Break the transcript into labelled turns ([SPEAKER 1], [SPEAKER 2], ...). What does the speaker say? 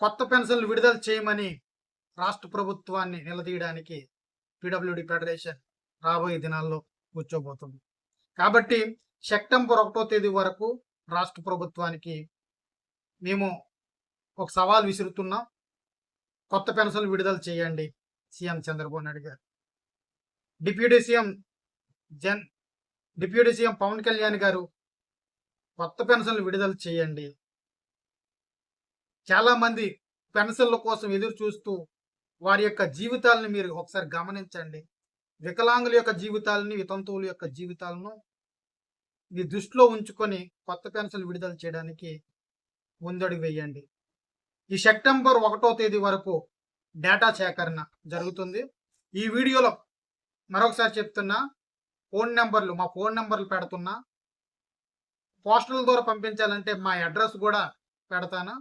[SPEAKER 1] కొత్త పెన్షన్లు విడుదల చేయమని రాష్ట్ర ప్రభుత్వాన్ని నిలదీయడానికి పిడబ్ల్యూడి ఫెడరేషన్ రాబోయే దినాల్లో కూర్చోబోతుంది. కాబట్టి సెప్టెంబర్ ఒకటో తేదీ వరకు రాష్ట్ర ప్రభుత్వానికి మేము ఒక సవాల్ విసురుతున్నాం. కొత్త పెన్షన్లు విడుదల చేయండి CM Chandrababu Naidu garu. Deputy CM Jan deputy CM Pawan Kalyan గారు కొత్త పెన్షన్లు విడుదల చేయండి. చాలా మంది పెన్షన్ల కోసం ఎదురు చూస్తూ వారి యొక్క జీవితాలను మీరు ఒకసారి గమనించండి. వికలాంగుల యొక్క జీవితాలని వితంతువుల యొక్క జీవితాలను మీ దృష్టిలో ఉంచుకొని కొత్త పెన్షన్లు విడుదల చేయడానికి ముందడుగు వేయండి. ఈ సెప్టెంబర్ ఒకటో తేదీ వరకు డేటా సేకరణ జరుగుతుంది. ఈ వీడియోలో మరొకసారి చెప్తున్నా ఫోన్ నెంబర్లు మా ఫోన్ నెంబర్లు పెడుతున్నా పోస్టల్ ద్వారా పంపించాలంటే మా అడ్రస్ కూడా పెడతాను.